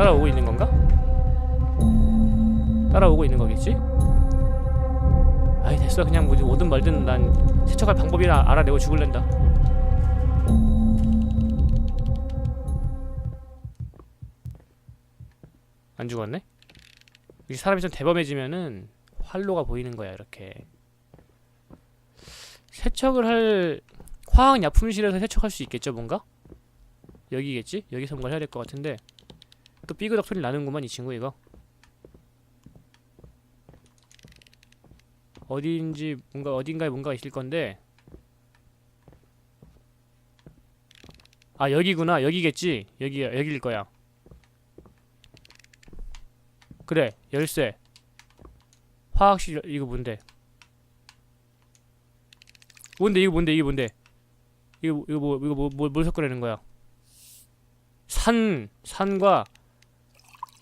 따라오고 있는 건가? 따라오고 있는 거겠지? 아이 됐어 그냥 뭐 오든 말든 난 세척할 방법이라 알아내고 죽을랜다 안 죽었네? 이 사람이 좀 대범해지면은 활로가 보이는 거야 이렇게 세척을 할 화학약품실에서 세척할 수 있겠죠 뭔가? 여기겠지? 여기서 뭔가 해야 될 것 같은데 또 삐그덕 소리 나는구만 이 친구 이거. 어디인지 뭔가 어딘가에 뭔가가 있을 건데. 아 여기구나. 여기겠지? 여기 여기일 거야. 그래 열쇠. 화학실 이거 뭔데? 뭔데? 이거 뭔데? 이게 뭔데? 이거 이거 뭐 이거 뭐뭘 섞으려는 거야? 산 산과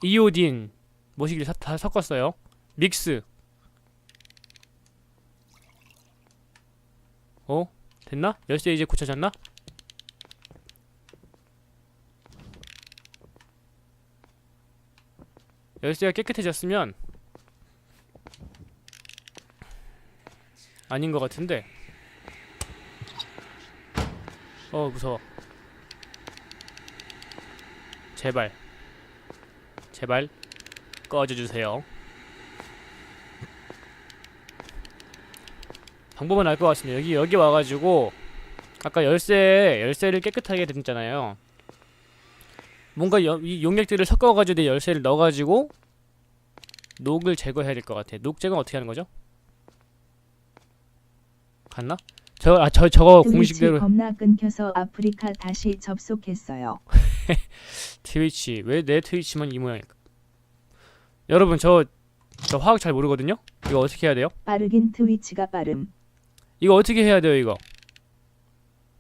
이오딘 뭐시길 사- 다 섞었어요. 믹스. 어? 됐나? 열쇠 이제 고쳐졌나? 열쇠가 깨끗해졌으면 아닌 것 같은데. 어 무서워. 제발 제발 꺼져주세요 방법은 알 것 같습니다 여기 여기 와가지고 아까 열쇠 열쇠를 깨끗하게 됐잖아요 뭔가 여, 이 용액들을 섞어가지고 내 열쇠를 넣어가지고 녹을 제거해야 될 것 같아 녹 제거 어떻게 하는 거죠? 갔나? 저, 아, 저, 저거 공식대로 겁나 끊겨서 아프리카 다시 접속했어요. 트위치 왜 내 트위치만 이 모양일까? 여러분 저 저 화학 잘 모르거든요. 이거 어떻게 해야 돼요? 빠르긴 트위치가 빠름. 이거 어떻게 해야 돼요 이거?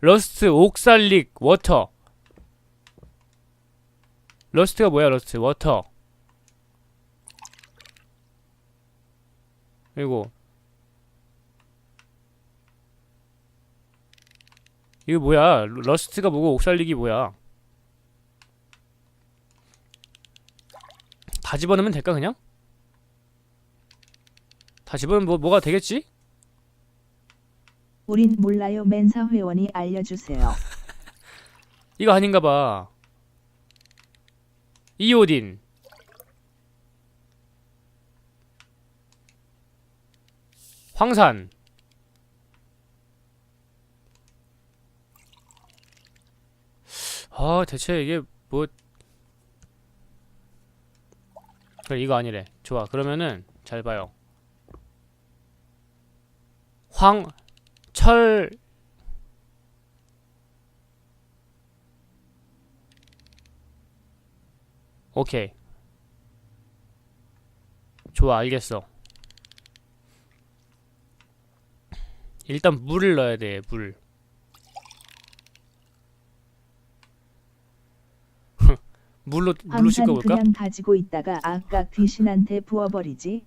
러스트 옥살릭 워터 러스트가 뭐야 러스트 워터 그리고 이거 뭐야 러스트가 뭐고 옥살릭이 뭐야 다 집어넣으면 될까 그냥? 다 집어넣으면 뭐, 뭐가 되겠지? 우린 몰라요 멘사 회원이 알려주세요. 이거 아닌가 봐. 이오딘. 황산. 아, 대체 이게 뭐 그래, 이거 아니래. 좋아. 그러면은 잘 봐요. 황, 철, 오케이. 좋아, 알겠어. 일단 물을 넣어야 돼, 물. 물로 물로 황산 씻어볼까? 그냥 가지고 있다가 아까 귀신한테 부어버리지.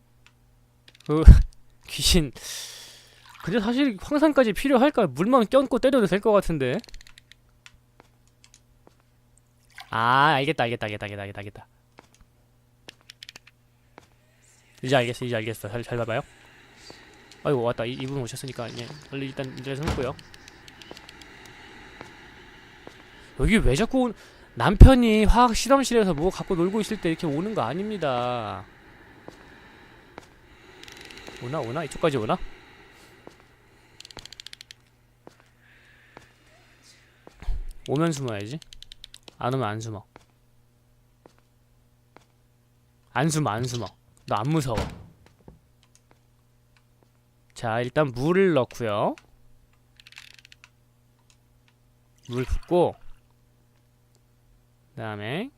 귀신. 근데 사실 황산까지 필요할까? 물만 껴안고 때려도 될 것 같은데. 아, 알겠다, 알겠다, 알겠다, 알겠다, 알겠다, 알겠다. 이제 알겠어, 이제 알겠어. 잘, 잘 봐봐요. 아이고, 왔다. 이, 이분 오셨으니까, 이제, 빨리 일단 인터넷 해놓고요. 여기 왜 자꾸, 온- 남편이 화학 실험실에서 뭐 갖고 놀고 있을 때 이렇게 오는 거 아닙니다. 오나, 오나? 이쪽까지 오나? 오면 숨어야지. 안 오면 안 숨어. 안 숨어, 안 숨어. 너 안 무서워. 자, 일단 물을 넣고요. 물 붓고 그 다음에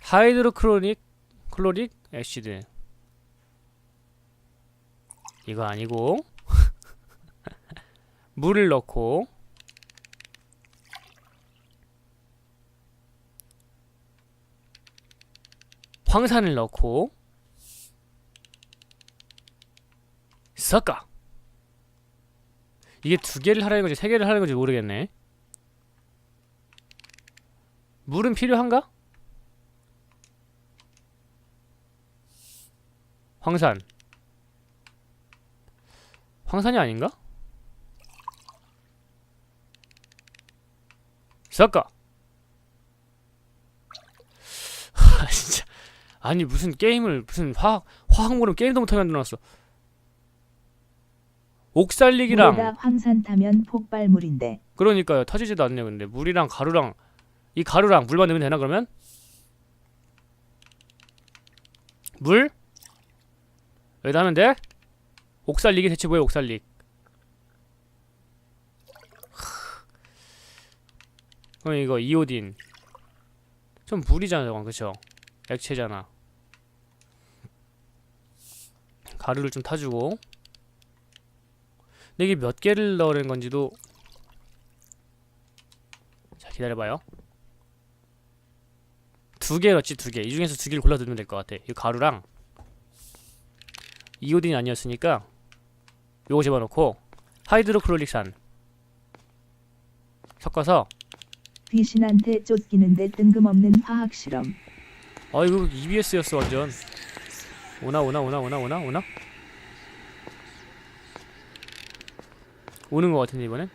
하이드로크로닉 클로릭 액시드. 이거 아니고 물을 넣고 황산을 넣고 섞어. 이게 두 개를 하라는 건지 세 개를 하라는 건지 모르겠네 물은 필요한가? 황산. 황산이 아닌가? 섞어. 하 아, 진짜. 아니 무슨 게임을 무슨 화학 화학물은 게임도 못하게 만들어놨어. 옥살리기랑 물에다 황산 타면 폭발물인데. 그러니까요. 터지지도 않네요 근데. 물이랑 가루랑 이 가루랑 물만 넣으면 되나 그러면? 물? 여기다 하면 돼? 옥살릭이 대체 뭐야 옥살릭 그럼 이거 이오딘 좀 물이잖아 저건 그쵸? 액체잖아 가루를 좀 타주고 근데 이게 몇 개를 넣으라는 건지도 자 기다려봐요 두개 넣지 두 개 이 중에서 두 개를 골라 넣으면 될 것 같아. 이 가루랑 이오딘이 아니었으니까 요거 집어넣고 하이드로클로릭산 섞어서 귀신한테 쫓기는데 뜬금없는 화학 실험. 아 이거 EBS였어 완전. 오나 오나 오나 오나 오나 오나? 오는 것 같은데 이번엔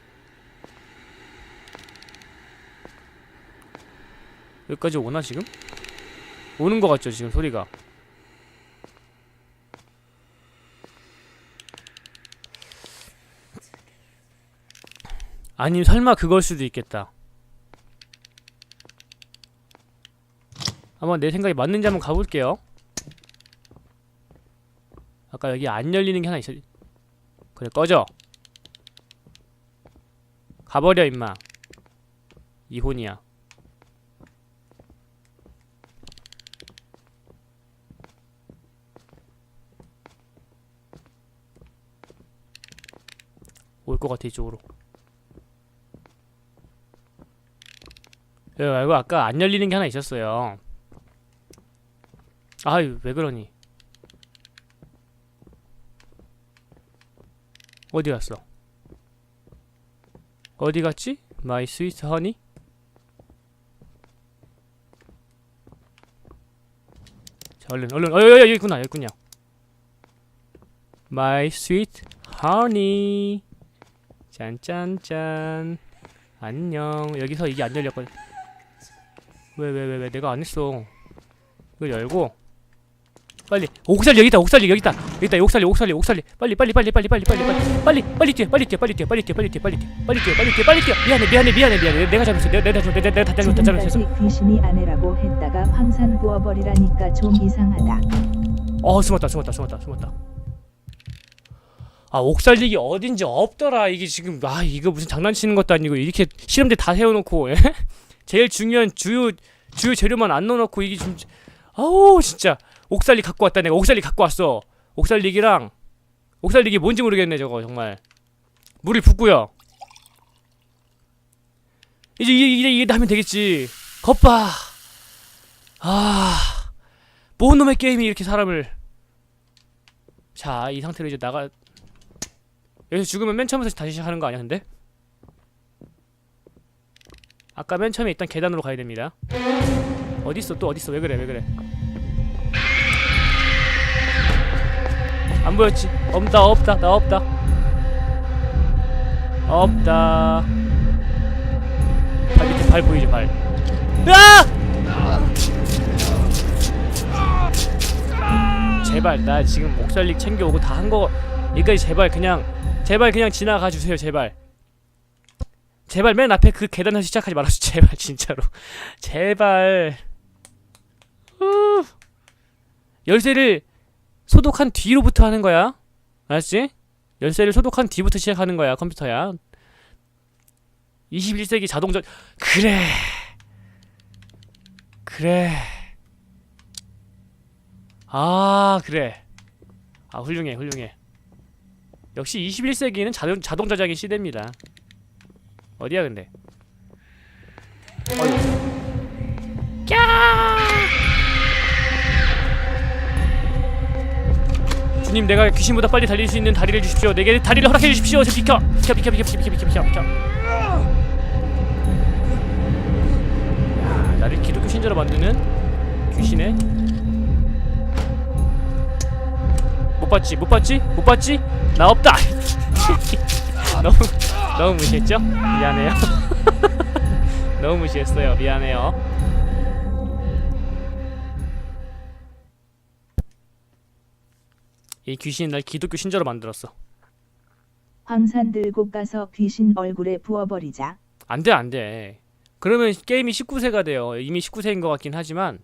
여기까지 오나 지금? 오는 것 같죠 지금 소리가 아니 설마 그걸 수도 있겠다 한번 내 생각이 맞는지 한번 가볼게요. 아까 여기 안 열리는 게 하나 있어. 그래 꺼져. 가버려 임마. 이혼이야. 올 것 같아 이쪽으로. 야, 이거 아까 안 열리는 게 하나 있었어요. 아유 왜 그러니? 어디 갔어? 어디 갔지? 마이 스위트 허니 자 얼른 얼른 어 여기 있구나 여기 있군요. 마이 스위트 허니 짠짠짠. 안녕. 여기서 이게 안 열렸거든. 왜 왜 왜 왜? 내가 안 했어. 이걸 열고. 빨리. 옥살리 여기 있다 옥살리 여기 있다. 여기 있다 옥살리 옥살리 옥살리. 빨리 빨리 빨리 빨리 빨리 빨리 빨리. 빨리 빨리 뛰어 빨리 뛰어 빨리 뛰어 빨리 뛰어 빨리 뛰어 빨리 뛰어 빨리 뛰어 빨리 뛰어 빨리 뛰어. 미안해 미안해 미안해 미안해. 내가 잘못했어? 내가 내가 잘못 내가 내가 다 잘못 다 잘못했어. 귀신이 아내라고 했다가 황산 부어버리라니까 좀 이상하다. 어 숨었다 숨었다 숨었다 숨었다 아 옥살리기 어딘지 없더라. 이게 지금 아 이거 무슨 장난치는 것도 아니고 이렇게 실험대 다 세워놓고 예? 제일 중요한 주요 주요 재료만 안 넣어놓고 이게 진짜 아우 진짜. 옥살리 갖고 왔다 내가 옥살리 갖고 왔어. 옥살리기랑 옥살리기 뭔지 모르겠네 저거 정말. 물을 붓고요. 이제 이제 이제 이게 하면 되겠지. 겉봐. 아뭔 놈의 게임이 이렇게 사람을. 자 이 상태로 이제 나가 여기서 죽으면 맨 처음부터 다시 시작하는 거 아니야 근데? 아까 맨 처음에 있던 계단으로 가야 됩니다 어딨어 또 어딨어 왜 그래 왜 그래 안 보였지? 없다 없다 나 없다 없다 발 밑에 발 보이지 발 으아! 제발 나 지금 목살릭 챙겨오고 다 한 거 여기까지 제발 그냥 제발 그냥 지나가 주세요 제발. 제발 맨 앞에 그 계단에서 시작하지 말아줘 제발 진짜로. 제발. 후. 열쇠를 소독한 뒤로부터 하는 거야? 알았지? 열쇠를 소독한 뒤부터 시작하는 거야 컴퓨터야. 21세기 자동전. 그래. 그래. 아 그래. 아 훌륭해 훌륭해 역시 21세기는 자동, 자동 저장의 시대입니다. 어디야 근데? 어이 꺄! 주님 내가 귀신보다 빨리 달릴 수 있는 다리를 주십시오. 내게 다리를 허락해 주십시오. 비켜 비켜. 비켜 비켜 비켜 비켜 비켜 비켜 비켜. 야 나를 기독교 신자로 만드는 귀신의 봤지? 못 봤지? 못 봤지? 나 없다. 너무 너무 무시했죠? 미안해요. 너무 무시했어요. 미안해요. 이 귀신이 날 기독교 신자로 만들었어. 황산 들고 가서 귀신 얼굴에 부어버리자. 안 돼, 안 돼. 그러면 게임이 19세가 돼요. 이미 19세인 것 같긴 하지만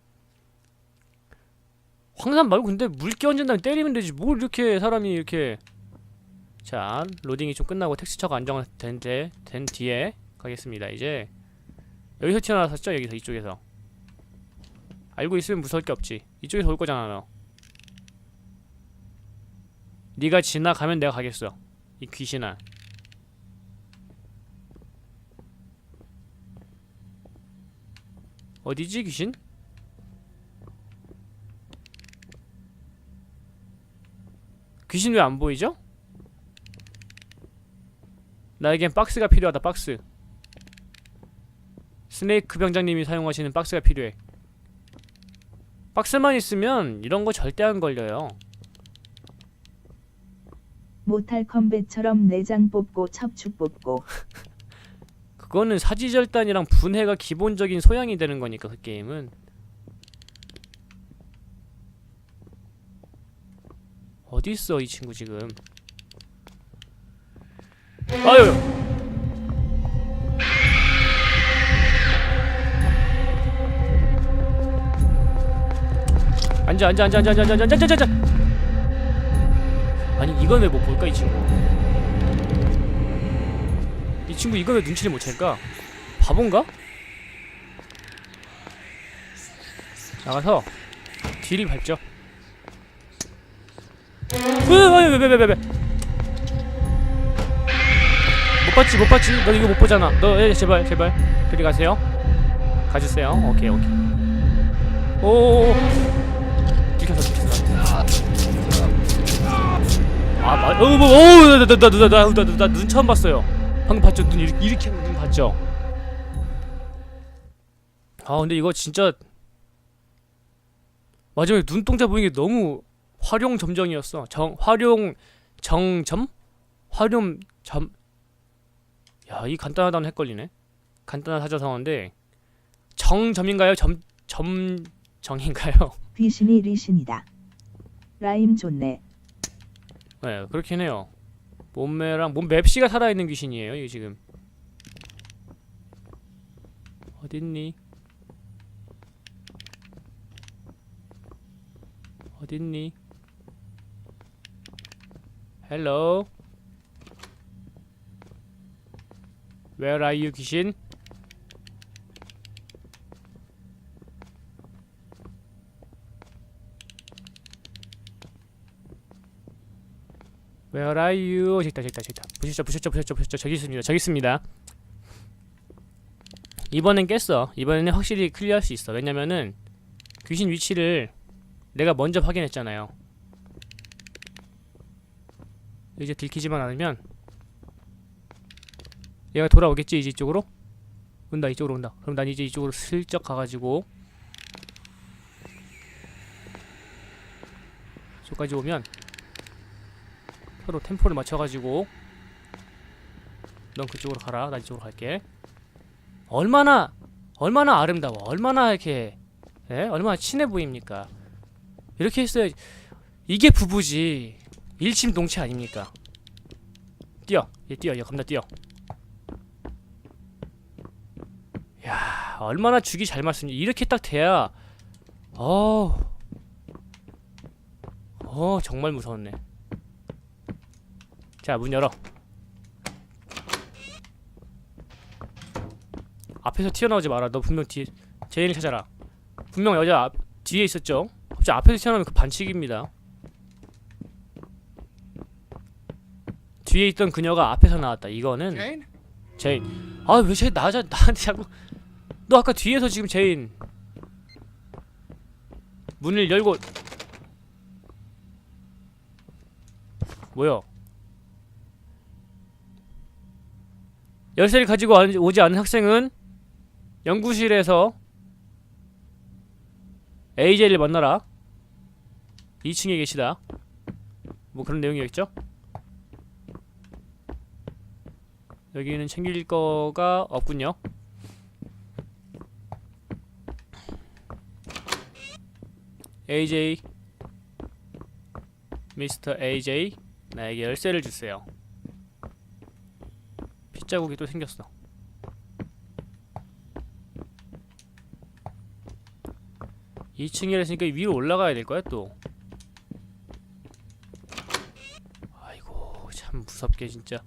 황산 말고 근데 물 끼얹은 다음에 때리면 되지. 뭘 이렇게 사람이 이렇게 자, 로딩이 좀 끝나고 텍스처가 안정된 데, 된 뒤에 가겠습니다. 이제 여기서 튀어나왔었죠? 여기서 이쪽에서 알고 있으면 무서울 게 없지. 이쪽에서 올 거잖아, 너. 네가 지나가면 내가 가겠어. 이 귀신아. 어디지 귀신? 귀신 왜 안 보이죠? 나에겐 박스가 필요하다 박스. 스네이크 병장님이 사용하시는 박스가 필요해. 박스만 있으면 이런 거 절대 안 걸려요. 모탈 컴뱃처럼 내장 뽑고 척추 뽑고. 그거는 사지절단이랑 분해가 기본적인 소양이 되는 거니까 그 게임은 어디 있어 이 친구 지금 아유 앉아 앉아 앉아 앉아 앉아 앉아 앉아 앉아 아니 이건 왜 못 볼까 이 친구 이 친구 이거 왜 눈치를 못 챌까? 바본가? 나가서 뒤를 밟죠. 왜왜왜왜왜왜 못 봤지 못 봤지. 너 이거 못 보잖아. 너 예, 제발 제발. 그리 가세요. 가주세요. 오케이 오케이. 오오오. 들켰어 들켰어. 아 맞, 어뭐 어나나나나나나눈 처음 봤어요. 방금 봤죠? 눈 이렇게, 이렇게 눈 봤죠? 아 근데 이거 진짜 마지막에 눈동자 보이는 게 너무 활용 점정이었어. 정 활용 정점? 활용 점. 야, 이 간단하다는 헷갈리네. 간단한 사자성어인데 정점인가요? 점 점 정인가요? 귀신이 리신이다. 라임 좋네. 네, 그렇긴 해요. 몸매랑 몸 맵시가 살아있는 귀신이에요. 이게 지금 어딨니? 어딨니? Hello. Where 귀신? Where are you? 저기 있다, 저기 있다, 저기 있다. 부셨죠, 부셨죠, 부셨죠, 부셨죠. 저기 있습니다, 저기 있습니다. 이번엔 깼어. 이번에는 확실히 클리어할 수 있어. 왜냐면은 귀신 위치를 내가 먼저 확인했잖아요. 이제 들키지만 않으면 얘가 돌아오겠지? 이제 이쪽으로? 온다. 이쪽으로 온다. 그럼 난 이제 이쪽으로 슬쩍 가가지고 저까지 오면 서로 템포를 맞춰가지고 넌 그쪽으로 가라. 난 이쪽으로 갈게. 얼마나 얼마나 아름다워. 얼마나 이렇게 예? 얼마나 친해 보입니까? 이렇게 했어야 이게 부부지 일심동체 아닙니까? 뛰어. 얘 뛰어. 얘 겁나 뛰어. 야 얼마나 죽이 잘 맞습니. 이렇게 딱 돼야 어우. 어 정말 무서웠네. 자 문 열어. 앞에서 튀어나오지 마라. 너 분명 뒤에 제인을 찾아라. 분명 여자 앞, 뒤에 있었죠? 갑자기 앞에서 튀어나오면 그 반칙입니다 뒤에 있던 그녀가 앞에서 나왔다. 이거는 Jane? 제인 아왜 쟤 나자 나한테 자꾸. 너 아까 뒤에서 지금 제인 문을 열고. 뭐야? 열쇠를 가지고 안- 오지 않은 학생은 연구실에서 AJ를 만나라. 2층에 계시다. 뭐 그런 내용이었죠? 여기는 챙길 거가 없군요. AJ 미스터 AJ 나에게 열쇠를 주세요. 핏자국이 또 생겼어. 이층이라 했으니까 위로 올라가야 될 거야 또. 아이고 참 무섭게 진짜.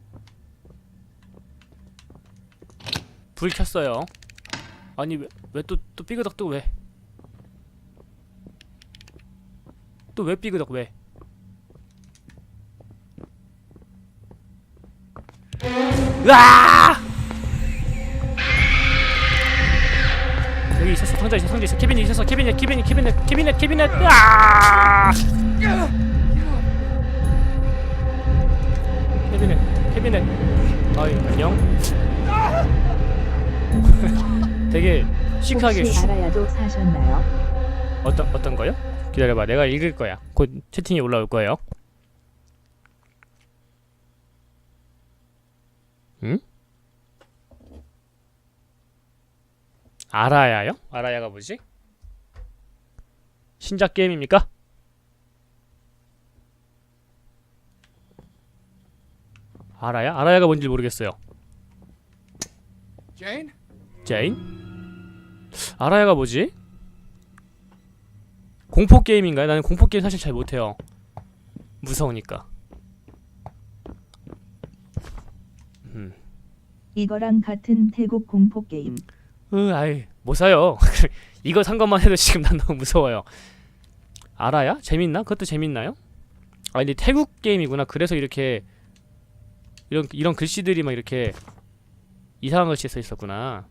불 켰어요. 아니 왜왜또또 삐그덕 또 왜? 또 왜 삐그덕 왜? 으아! 여기 있었어 상자 있어 상자 있어 캐빈이 있었어 캐빈이 캐빈이 캐빈이 캐빈이 캐빈이 으아! 캐빈이 캐빈이 아이 안녕 되게 시크하게 혹시 슈- 알아야도 사셨나요? 어떤 어떤 거요? 기다려봐 내가 읽을 거야 곧 채팅이 올라올 거예요 응? 아라야요? 아라야가 뭐지? 신작 게임입니까? 아라야? 아라야가 뭔지 모르겠어요 Jane? 제인? 아라야가 뭐지? 공포 게임인가요? 나는 공포 게임 사실 잘 못해요. 무서우니까. 음, 이거랑 같은 태국 공포 게임. 으, 아이 못 사요. 이거 산 것만 해도 지금 난 너무 무서워요. 알아야? 재밌나? 그것도 재밌나요? 아 근데 태국 게임이구나. 그래서 이렇게 이런 이런 글씨들이 막 이렇게 이상한 글씨 써 있었구나.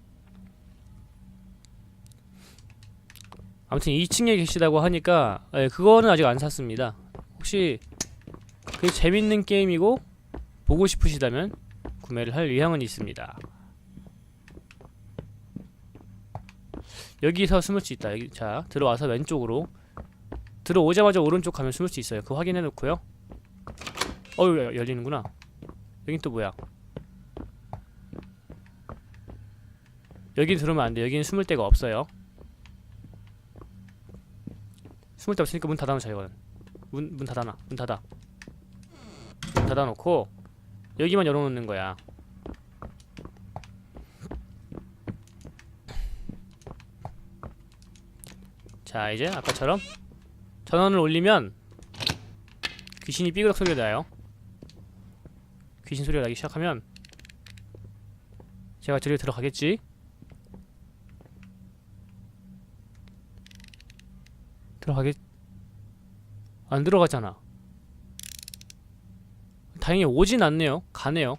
아무튼 2층에 계시다고 하니까 예, 그거는 아직 안 샀습니다. 혹시 그 재밌는 게임이고 보고 싶으시다면 구매를 할 의향은 있습니다. 여기서 숨을 수 있다. 여기 자 들어와서 왼쪽으로 들어오자마자 오른쪽 가면 숨을 수 있어요. 그거 확인해 놓고요. 여- 열리는구나. 여긴 또 뭐야? 여긴 들어오면 안 돼. 여기는 숨을 데가 없어요. 숨을 데 없으니까 문 닫아놓자 이거는. 문 문 닫아놔. 문 닫아. 문 닫아놓고 여기만 열어놓는 거야. 자 이제 아까처럼 전원을 올리면 귀신이 삐그덕 소리가 나요 귀신 소리가 나기 시작하면 제가 저리 들어가겠지 들어가겠 안 들어가잖아 다행히 오진 않네요 가네요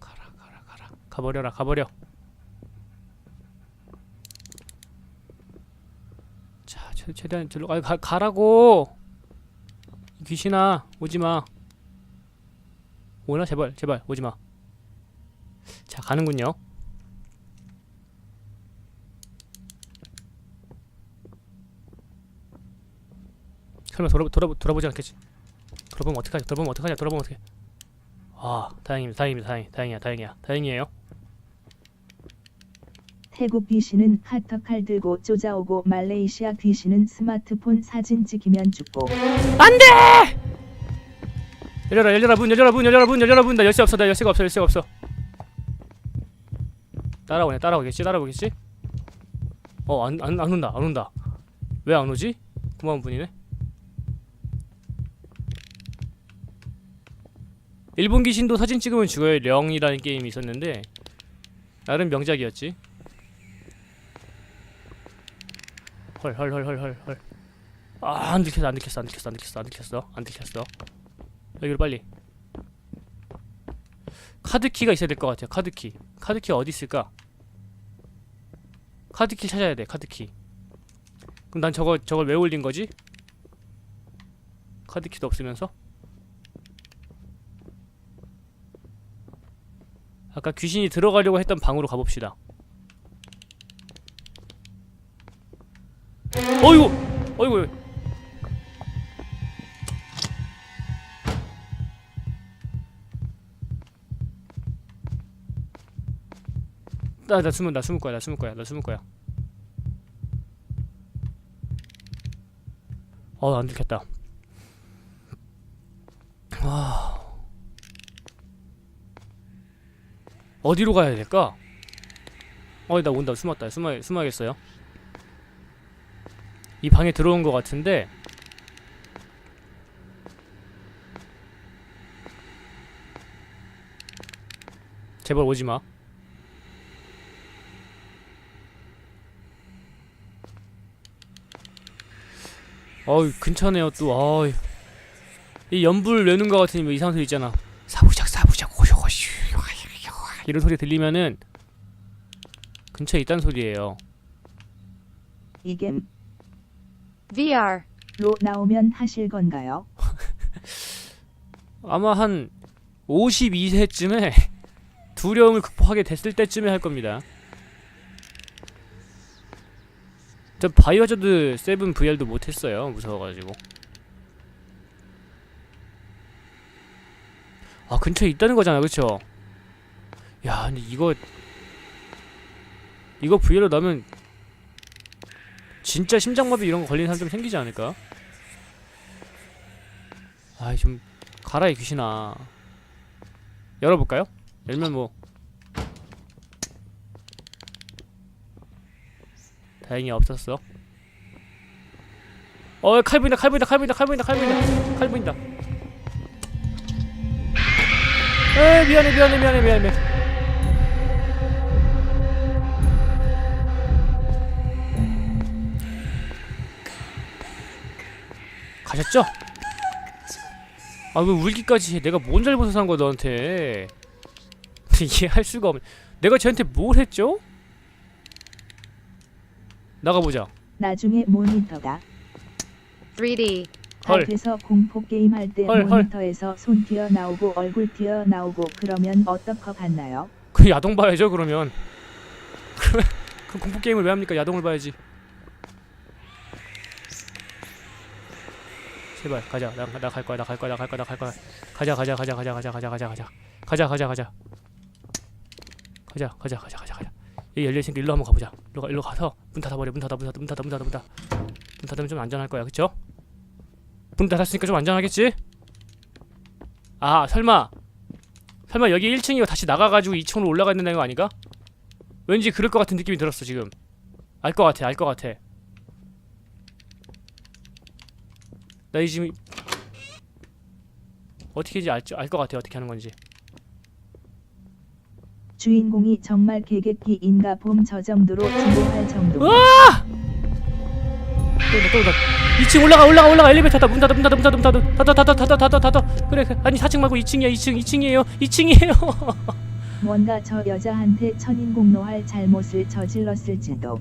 가라 가라 가라 가버려라 가버려 자, 최, 최대한 들러 아, 가, 가라고. 귀신아, 오지 마. 오나 제발, 제발 오지 마. 자, 가는군요. 설마 돌아 돌아 돌아보지 않겠지? 돌아보면 어떡하냐? 돌아보면 어떡하냐? 돌아보면 어떡해? 아, 다행입니다. 다행입니다. 다행, 다행이야, 다행이야, 다행이에요. 태국 귀신은 카터칼 들고 쫓아오고 말레이시아 귀신은 스마트폰 사진 찍히면 죽고 열려라 열려라 문 열려라 문 열려라 문 열려라 문나 열쇠 없어 나 열쇠가 없어 열쇠가 없어 따라오네 따라오겠지 따라오겠지 어안 안안 온다 안 온다 왜 안 오지 고마운 분이네 일본 귀신도 사진 찍으면 죽어요. 령이라는 게임이 있었는데 나름 명작이었지. 헐 헐 헐 헐 헐헐. 아안 들켰어 안 들켰어 안 들켰어 안 들켰어 안 들켰어 안 들켰어. 여기로 빨리. 카드키가 있어야 될 것 같아요 카드키. 카드키 어디 있을까? 카드키 찾아야 돼 카드키. 그럼 난 저거 저걸 왜 올린 거지? 카드키도 없으면서 아까 귀신이 들어가려고 했던 방으로 가봅시다. 어이구! 어이구! 나, 나 숨을 나 숨을 거야 나 숨을 거야 나 숨을 거야. 어 안 들켰다. 와 어디로 가야 될까? 어나 온다 숨었다 숨어 숨어야겠어요 이 방에 들어온 것 같은데 제발 오지 마. 어이 근처네요 또. 어이. 이 연불 내는 것 같은 뭐 이상한 소리 있잖아. 사부작 사부작 호쇼호쇼 이런 소리 들리면은 근처에 있다는 소리예요. 이겜로 VR. 나오면 하실 건가요? 아마 한 52세쯤에 두려움을 극복하게 됐을 때쯤에 할 겁니다. 저 바이오저드 7 VR도 못했어요. 무서워가지고. 아 근처에 있다는 거잖아, 그쵸? 야, 근데 이거 이거 VR로 나면 진짜 심장마비 이런 거 걸리는 사람 좀 생기지 않을까? 아이 좀 가라 이 귀신아. 열어볼까요? 열면 뭐 다행히 없었어. 어, 칼 보인다, 칼 보인다, 칼 보인다, 칼 보인다, 칼 보인다, 칼 보인다. 에 미안해, 미안해, 미안해, 미안해. 가셨죠? 아 왜 울기까지 해? 내가 뭔 잘못을 한 거야 너한테? 이해할 수가 없네. 내가 쟤한테 뭘 했죠? 나가보자. 나중에 모니터가 3D. 헐. 앞에서 공포 게임 할 때 헐, 헐. 모니터에서 손 튀어나오고 얼굴 튀어나오고 그러면 어떨 것 같나요? 그 야동 봐야죠 그러면. 그러면 그 공포 게임을 왜 합니까? 야동을 봐야지. 제발 가자. 나 나 갈 거야. 나 갈 거야. 나 갈 거야. 나 갈 거야. 가자 가자 가자 가자 가자 가자 가자 가자 가자 가자 가자 가자 가자 가자 가자 가자 여기 열려 있으니까 일로 한번 가보자. 일로 가 일로 가서 문 닫아버려. 문 닫아 문 닫아 문 닫아 문 닫아 문 닫아 문 닫으면 좀 안전할 거야. 그쵸? 문 닫았으니까 좀 안전하겠지? 아 설마 설마 여기 1층이고 다시 나가가지고 2층으로 올라가 있는 거 아닌가? 왠지 그럴 것 같은 느낌이 들었어 지금 알 것 같아 알 것 같아 나이 지금 어떻게인지 알것 같아 어떻게 하는 건지. 주인공이 정말 개개끼인가 봄 저 정도로 주목할 정도. 또다 또다 2층 올라가 올라가 올라가. 엘리베이터 닫아 문 닫아 문 닫아 문 닫아 문 닫아. 닫아 닫아 닫아 닫아 닫아 그래 그래. 아니 4층 말고 2층이야 2층 2층이에요. 2층이에요. 뭔가 저 여자한테 천인공노할 잘못을 저질렀을지도.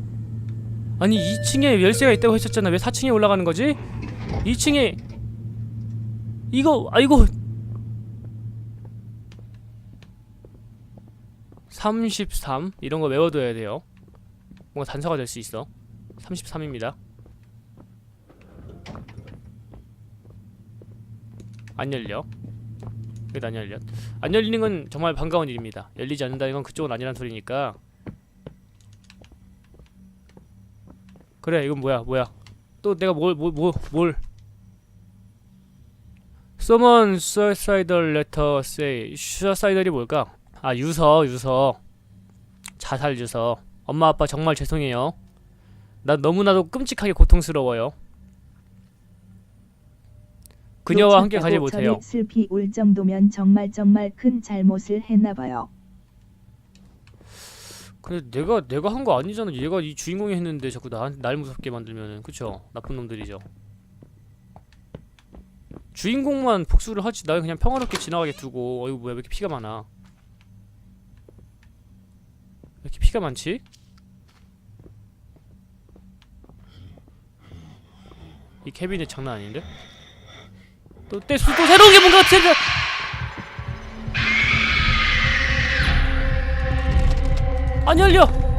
아니 2층에 열쇠가 있다고 했었잖아. 왜 4층에 올라가는 거지? 2층에 이거 아이고 33 이런 거 외워둬야 돼요. 뭔가 단서가 될 수 있어. 33입니다. 안 열려. 왜안 열려? 안 열리는 건 정말 반가운 일입니다. 열리지 않는다는 건 그쪽은 아니란 소리니까. 그래 이건 뭐야? 뭐야 또 내가 뭘 뭘 뭘 뭘? Someone suicidal letter say. Suicidal이 뭘까? 아 유서 유서. 자살 유서. 엄마 아빠 정말 죄송해요. 난 너무나도 끔찍하게 고통스러워요. 그녀와 함께 가지 못해요. 슬피 울 정도면 정말 정말 큰 잘못을 했나 봐요. 근데 내가 내가 한 거 아니잖아. 얘가 이 주인공이 했는데 자꾸 나, 날 무섭게 만들면은. 그쵸? 나쁜 놈들이죠. 주인공만 복수를 하지. 날 그냥 평화롭게 지나가게 두고. 어이구 뭐야 왜 이렇게 피가 많아? 왜 이렇게 피가 많지? 이 캐비넷 장난 아닌데? 또, 또, 또 새로운 게 뭔가 생겨 안 열려.